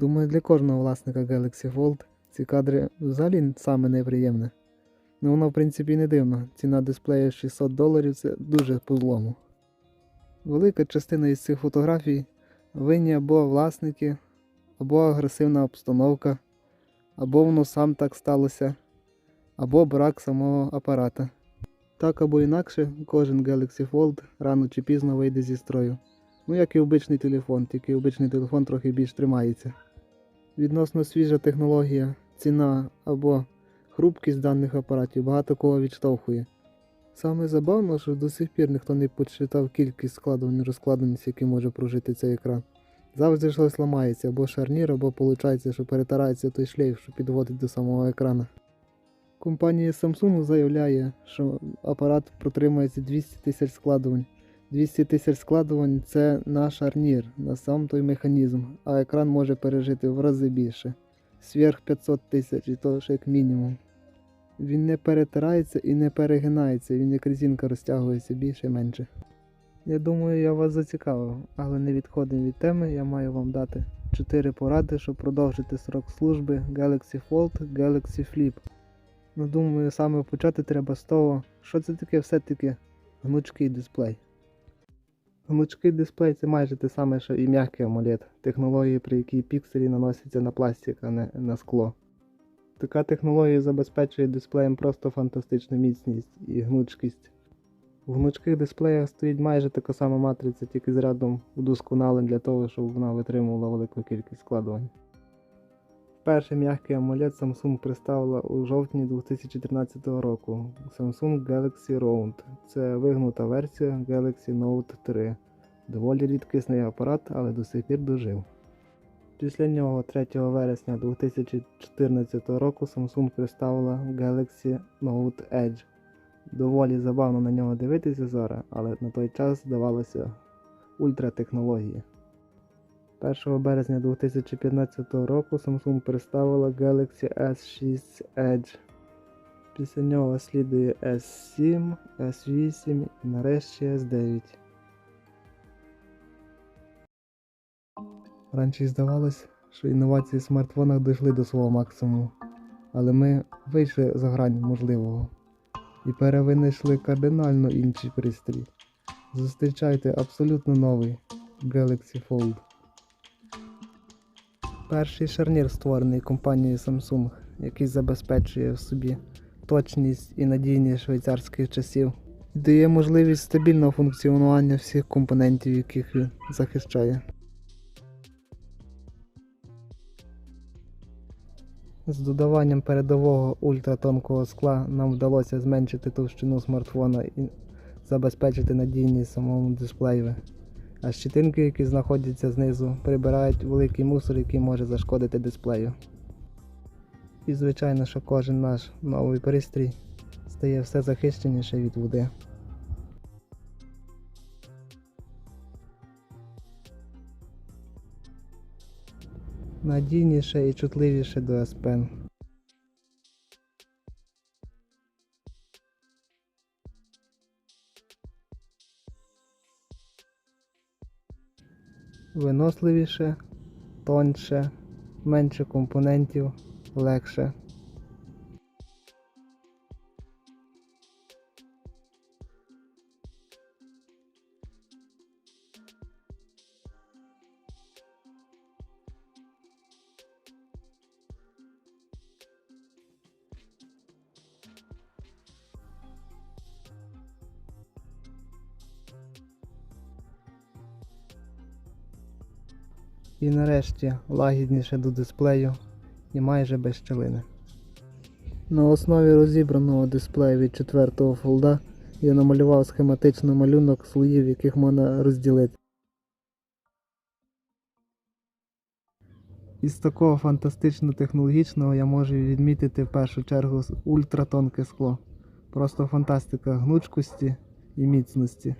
Думаю, для кожного власника Galaxy Fold ці кадри взагалі саме неприємне. Ну воно в принципі не дивно. Ціна дисплею 600 доларів це дуже по-злому. Велика частина із цих фотографій винні або власники, або агресивна обстановка, або воно сам так сталося, або брак самого апарата. Так або інакше, кожен Galaxy Fold рано чи пізно вийде зі строю. Ну, як і обичний телефон, тільки обичний телефон трохи більш тримається. Відносно свіжа технологія, ціна або хрупкість даних апаратів багато кого відштовхує. Саме забавно, що до сих пір ніхто не підсчитав кількість складувань і розкладеність, які може прожити цей екран. Завжди щось ламається, або шарнір, або виходить, що перетирається той шлейф, що підводить до самого екрана. Компанія Samsung заявляє, що апарат протримається 200 тисяч складувань. 200 тисяч складувань це на шарнір, на сам той механізм, а екран може пережити в рази більше. Сверх 500 тисяч, і то ж як мінімум. Він не перетирається і не перегинається, він як резинка розтягується більше і менше. Я думаю, я вас зацікавив, але не відходимо від теми, я маю вам дати 4 поради, щоб продовжити срок служби Galaxy Fold, Galaxy Flip. Ну, думаю, саме почати треба з того, що це таке все-таки гнучкий дисплей. Гнучкий дисплей це майже те саме, що і м'який AMOLED, технології, при якій пікселі наносяться на пластик, а не на скло. Така технологія забезпечує дисплеєм просто фантастичну міцність і гнучкість. В гнучких дисплеях стоїть майже така сама матриця, тільки з рядом удосконалень для того, щоб вона витримувала велику кількість складувань. Перший м'який AMOLED Samsung представила у жовтні 2013 року Samsung Galaxy Round. Це вигнута версія Galaxy Note 3. Доволі рідкісний апарат, але до сих пір дожив. Після нього 3 вересня 2014 року Samsung представила Galaxy Note Edge. Доволі забавно на нього дивитися зараз, але на той час здавалося ультратехнології. 1 березня 2015 року Samsung представила Galaxy S6 Edge. Після нього слідує S7, S8 і нарешті S9. Раніше здавалось, що інновації в смартфонах дійшли до свого максимуму, але ми вийшли за грань можливого і перевинайшли кардинально інший пристрій. Зустрічайте абсолютно новий Galaxy Fold. Перший шарнір створений компанією Samsung, який забезпечує в собі точність і надійність швейцарських часів і дає можливість стабільного функціонування всіх компонентів, яких він захищає. З додаванням передового ультратонкого скла нам вдалося зменшити товщину смартфона і забезпечити надійність самому дисплею. А щитинки, які знаходяться знизу, прибирають великий мусор, який може зашкодити дисплею. І звичайно, що кожен наш новий пристрій стає все захищеніше від води. Надійніше і чутливіше до S-Pen. Виносливіше, тоньше, менше компонентів, легше. І нарешті лагідніше до дисплею і майже без щелини. На основі розібраного дисплею від четвертого фолда я намалював схематичний малюнок слоїв, яких можна розділити. Із такого фантастично технологічного я можу відмітити в першу чергу ультратонке скло. Просто фантастика гнучкості і міцності.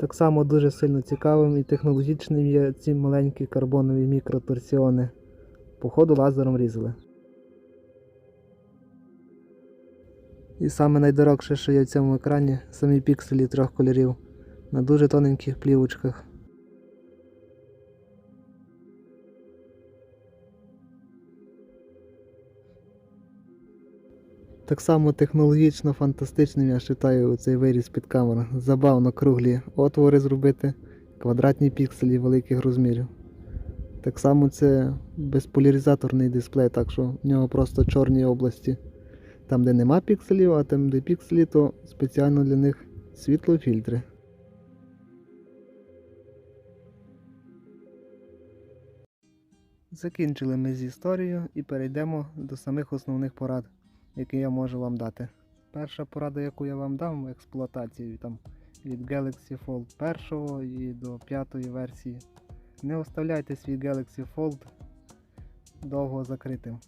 Так само дуже сильно цікавим і технологічним є ці маленькі карбонові мікроторсіони. Походу лазером різали. І саме найдорогше, що є в цьому екрані, самі пікселі трьох кольорів на дуже тоненьких плівочках. Так само технологічно фантастичним я вважаю цей виріз під камеру. Забавно круглі отвори зробити, квадратні пікселі великих розмірів. Так само це безполяризаторний дисплей, так що в нього просто чорні області. Там, де нема пікселів, а там, де пікселі, то спеціально для них світлофільтри. Закінчили ми з історією і перейдемо до самих основних порад, які я можу вам дати. Перша порада, яку я вам дам в експлуатації там, від Galaxy Fold 1 і до 5 версії. Не оставляйте свій Galaxy Fold довго закритим.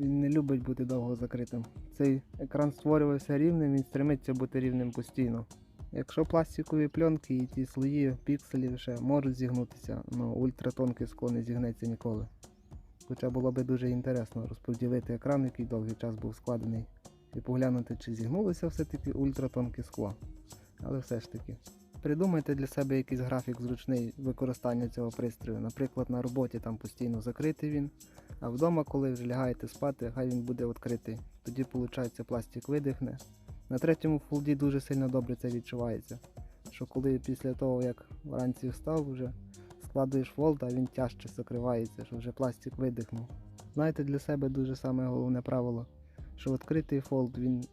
Він не любить бути довго закритим. Цей екран створювався рівним, він стремиться бути рівним постійно. Якщо пластикові пленки і ті слої пікселів ще можуть зігнутися, але ультратонке скло не зігнеться ніколи. Хоча було би дуже інтересно розподілити екран, який довгий час був складений, і поглянути, чи зігнулося все-таки ультратонке скло. Але все ж таки. Придумайте для себе якийсь графік зручний використання цього пристрою. Наприклад, на роботі там постійно закритий він, а вдома, коли вже лягаєте спати, хай він буде відкритий. Тоді, виходить, пластик видихне. На третьому фолді дуже сильно добре це відчувається. Що коли після того, як вранці встав, вже складуєш фолд, а він тяжче закривається, що вже пластик видихнув. Знаєте, для себе дуже саме головне правило, що відкритий фолд, він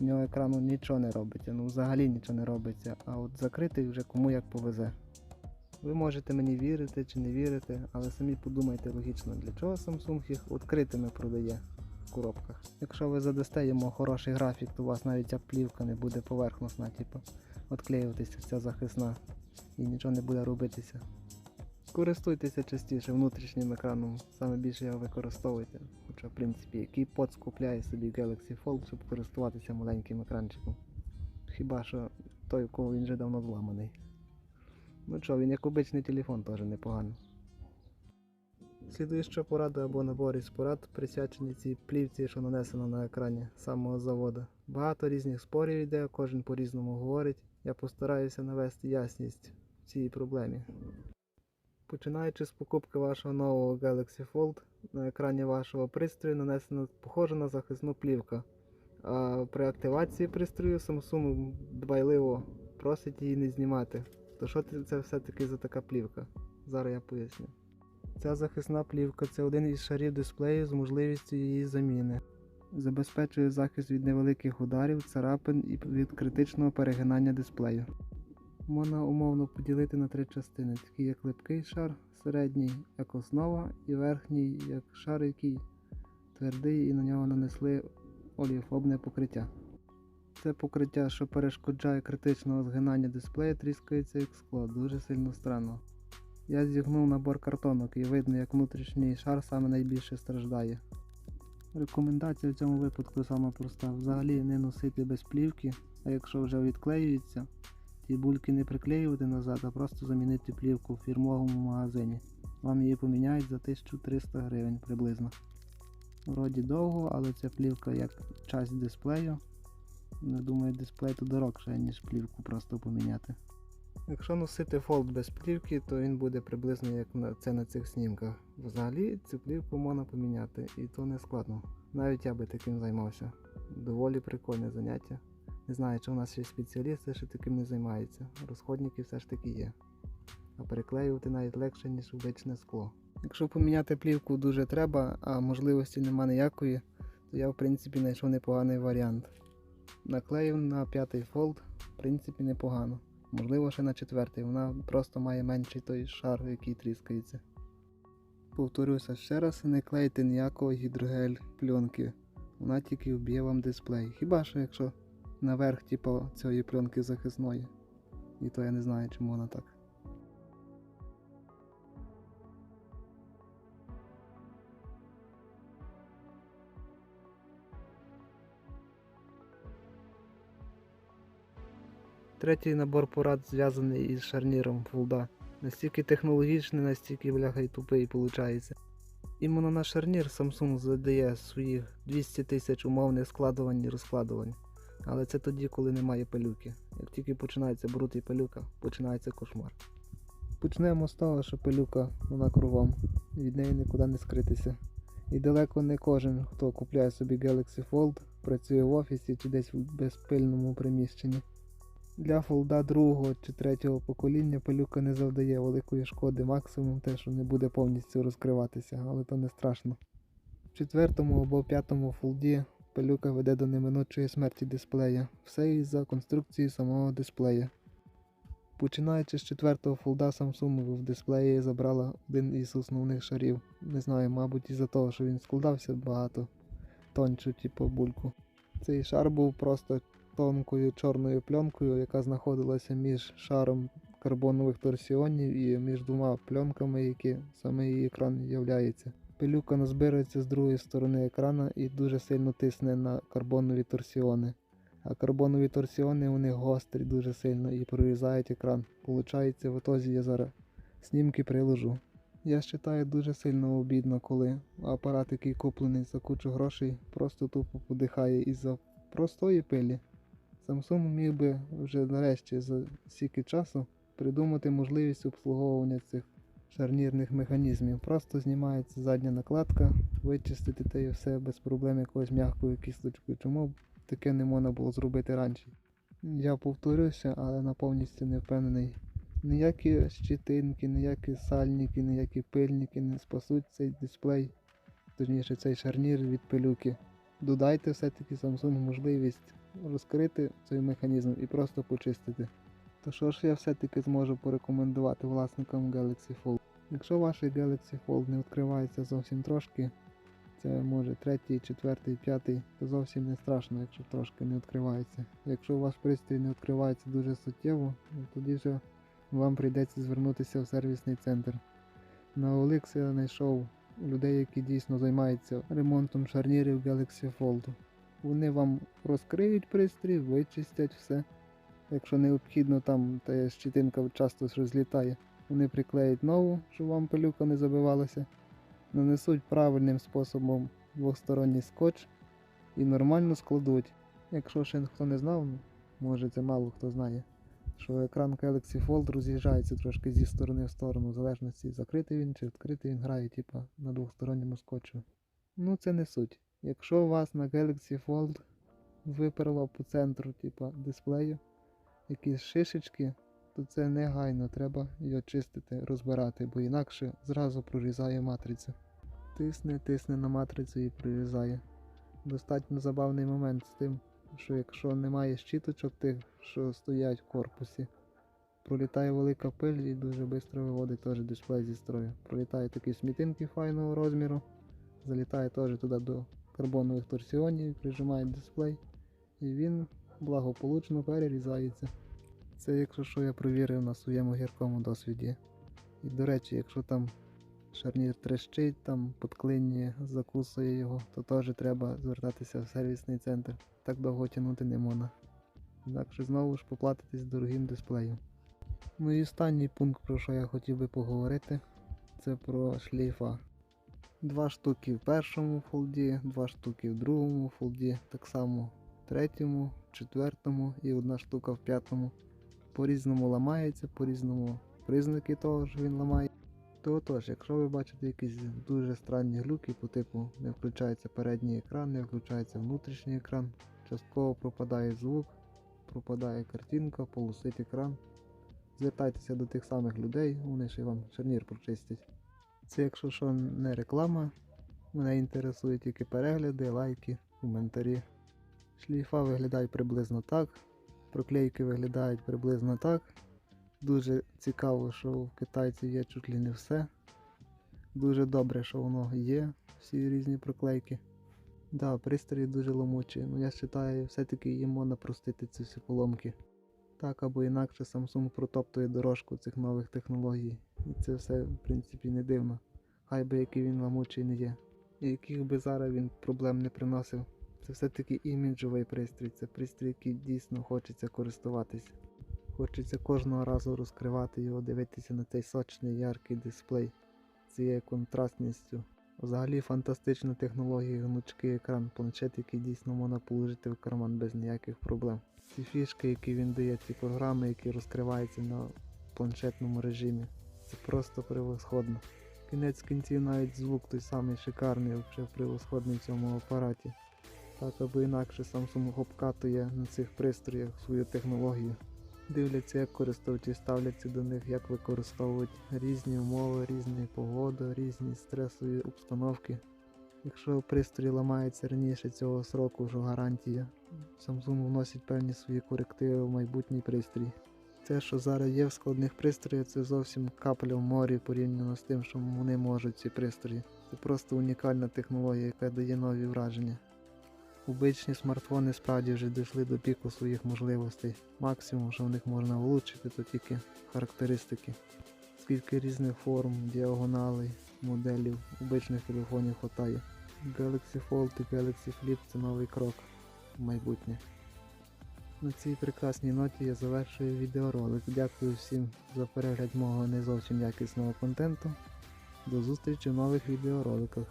в нього екрану нічого не робиться, ну взагалі нічого не робиться, а от закритий вже кому як повезе. Ви можете мені вірити чи не вірити, але самі подумайте логічно, для чого Samsung їх відкритими продає в коробках. Якщо ви задасте йому хороший графік, то у вас навіть плівка не буде поверхностна, типу, відклеюватися ця захисна і нічого не буде робитися. Користуйтеся частіше внутрішнім екраном, саме більше його використовуйте. Хоча, в принципі, який поц купляє собі Galaxy Fold, щоб користуватися маленьким екранчиком. Хіба що той, у кого він вже давно зламаний. Ну що, він як обичний телефон теж непогано. Слідуюча порада або набор із порад присвячені цій плівці, що нанесено на екрані самого заводу. Багато різних спорів йде, кожен по-різному говорить. Я постараюся навести ясність в цій проблемі. Починаючи з покупки вашого нового Galaxy Fold, на екрані вашого пристрою нанесено похоже на захисну плівка. А при активації пристрою Samsung дбайливо просить її не знімати. То що це все-таки за така плівка? Зараз я поясню. Ця захисна плівка це один із шарів дисплею з можливістю її заміни. Забезпечує захист від невеликих ударів, царапин і від критичного перегинання дисплею. Можна умовно поділити на три частини, такі як липкий шар, середній як основа і верхній як шар, який твердий і на нього нанесли оліофобне покриття. Це покриття, що перешкоджає критичного згинання дисплею, тріскається як скло, дуже сильно странно. Я зігнув набор картонок і видно, як внутрішній шар саме найбільше страждає. Рекомендація в цьому випадку сама проста. Взагалі не носити без плівки, а якщо вже відклеюється, ті бульки не приклеювати назад, а просто замінити плівку в фірмовому магазині. Вам її поміняють за 1300 гривень приблизно. Вроді довго, але ця плівка як часть дисплею. Не думаю, дисплей то дорогше, ніж плівку просто поміняти. Якщо носити фолд без плівки, то він буде приблизно як це на цих снімках. Взагалі цю плівку можна поміняти і то не складно. Навіть я би таким займався. Доволі прикольне заняття. Не знаю, чи у нас є спеціалісти, що таким не займаються. Розходники все ж таки є. А переклеювати навіть легше, ніж обичне скло. Якщо поміняти плівку дуже треба, а можливості нема ніякої, то я в принципі знайшов непоганий варіант. Наклеїв на п'ятий фолд, в принципі, непогано. Можливо, ще на четвертий, вона просто має менший той шар, який тріскається. Повторюся ще раз, не клейте ніякого гідрогель пленки. Вона тільки вб'є вам дисплей. Хіба що якщо наверх, типу, цієї пленки захисної. І то я не знаю, чому вона так. Третій набор порад зв'язаний із шарніром фулда. Настільки технологічний, настільки бляха й тупий виходить. Іменно на шарнір Samsung задає своїх 200 тисяч умовних складувань і розкладувань. Але це тоді, коли немає пилюки. Як тільки починається бруд і пилюка, починається кошмар. Почнемо з того, що пилюка вона кругом, від неї нікуди не скритися. І далеко не кожен, хто купляє собі Galaxy Fold, працює в офісі чи десь в безпильному приміщенні. Для фолда другого чи третього покоління пилюка не завдає великої шкоди, максимум те, що не буде повністю розкриватися, але то не страшно. В четвертому або п'ятому фолді пилюка веде до неминучої смерті дисплея, все із-за конструкції самого дисплея. Починаючи з четвертого фолда Samsung в дисплеї забрала один із основних шарів. Не знаю, мабуть, із-за того, що він складався багато тончу, типу бульку. Цей шар був просто тонкою чорною пленкою, яка знаходилася між шаром карбонових торсіонів і між двома пленками, які саме її екран являється. Пилюка назбирається з другої сторони екрана і дуже сильно тисне на карбонові торсіони. А карбонові торсіони вони гострі дуже сильно і прорізають екран. Получається, в ітозі я зараз снімки приложу. Я вважаю дуже сильно обідно, коли апарат, який куплений за кучу грошей, просто тупо подихає із-за простої пилі. Samsung міг би вже нарешті за стільки часу придумати можливість обслуговування цих шарнірних механізмів. Просто знімається задня накладка, вичистити те і все без проблем якоюсь м'якою кісточкою. Чому таке не можна було зробити раніше? Я повторюся, але на повністю не впевнений. Ніякі щитинки, ніякі сальники, ніякі пильники не спасуть цей дисплей, точніше цей шарнір від пилюки. Додайте все-таки Samsung можливість розкрити цей механізм і просто почистити. То що ж я все-таки зможу порекомендувати власникам Galaxy Fold? Якщо ваш Galaxy Fold не відкривається зовсім трошки, це може третій, четвертий, п'ятий, то зовсім не страшно, якщо трошки не відкривається. Якщо ваш пристрій не відкривається дуже суттєво, ну, тоді вже вам прийдеться звернутися в сервісний центр. На OLX я знайшов людей, які дійсно займаються ремонтом шарнірів Galaxy Fold. Вони вам розкриють пристрій, вичистять все. Якщо необхідно, там та щитинка часто розлітає, вони приклеять нову, щоб вам пилюка не забивалася, нанесуть правильним способом двосторонній скотч і нормально складуть. Якщо ще хто не знав, може це мало хто знає, що екран Galaxy Fold роз'їжджається трошки зі сторони в сторону, в залежності закритий він чи відкритий він грає, типа на двосторонньому скотчу. Ну це не суть. Якщо у вас на Galaxy Fold виперло по центру, типа дисплею, якісь шишечки, то це негайно треба його чистити, розбирати, бо інакше зразу прорізає матрицю. Тисне, тисне на матрицю і прорізає. Достатньо забавний момент з тим, що якщо немає щіточок тих, що стоять в корпусі, пролітає велика пиль і дуже швидко виводить теж дисплей зі строю. Пролітає такі смітинки файного розміру, залітає теж туди до карбонових торсіонів, прижимає дисплей, і він благополучно перерізається. Це якщо що я провірив на своєму гіркому досвіді. І до речі, якщо там шарнір трещить, там подклинює, закусує його, то теж треба звертатися в сервісний центр. Так довго тягнути не можна. Інакше знову ж поплатитись дорогим дисплеєм. Ну і останній пункт, про що я хотів би поговорити, це про шлейфа. Два штуки в першому фолді, два штуки в другому фолді, так само третьому, четвертому і одна штука в п'ятому. По-різному ламається, по-різному признаки того, що він ламає. То отож, якщо ви бачите якісь дуже странні глюки по типу не включається передній екран, не включається внутрішній екран, частково пропадає звук, пропадає картинка, полусить екран. Звертайтеся до тих самих людей, вони ще вам шарнір прочистять. Це якщо що не реклама, мене інтересує тільки перегляди, лайки, коментарі. Шліфа виглядають приблизно так, проклейки виглядають приблизно так. Дуже цікаво, що в китайців є чуть ли не все. Дуже добре, що воно є, всі різні проклейки. Да, пристрої дуже ломучі, але я вважаю, все-таки їм можна простити ці всі поломки. Так або інакше Samsung протоптує дорожку цих нових технологій. І це все, в принципі, не дивно. Хай би який він ламучий не є. І яких би зараз він проблем не приносив. Це все-таки іміджовий пристрій, це пристрій, який дійсно хочеться користуватися. Хочеться кожного разу розкривати його, дивитися на цей сочний яркий дисплей цією контрастністю. Взагалі фантастична технологія, гнучкий екран, планшет, який дійсно можна положити в карман без ніяких проблем. Ці фішки, які він дає, ці програми, які розкриваються на планшетному режимі, це просто превосходно. Кінець кінців навіть звук той самий шикарний, вже превосходний в цьому апараті. Так або інакше Samsung обкатує на цих пристроях свою технологію. Дивляться, як користувачі ставляться до них, як використовують різні умови, різні погоди, різні стресові обстановки. Якщо пристрій ламається раніше цього сроку, вже гарантія. Samsung вносить певні свої корективи в майбутній пристрій. Те, що зараз є в складних пристроях, це зовсім капля в морі порівняно з тим, що вони можуть ці пристрої. Це просто унікальна технологія, яка дає нові враження. Обичні смартфони справді вже дійшли до піку своїх можливостей. Максимум, що в них можна влучити, то тільки характеристики. Скільки різних форм, діагоналей, моделів обичних телефонів хватає. Galaxy Fold і Galaxy Flip це новий крок в майбутнє. На цій прекрасній ноті я завершую відеоролик. Дякую всім за перегляд мого не зовсім якісного контенту. До зустрічі в нових відеороликах.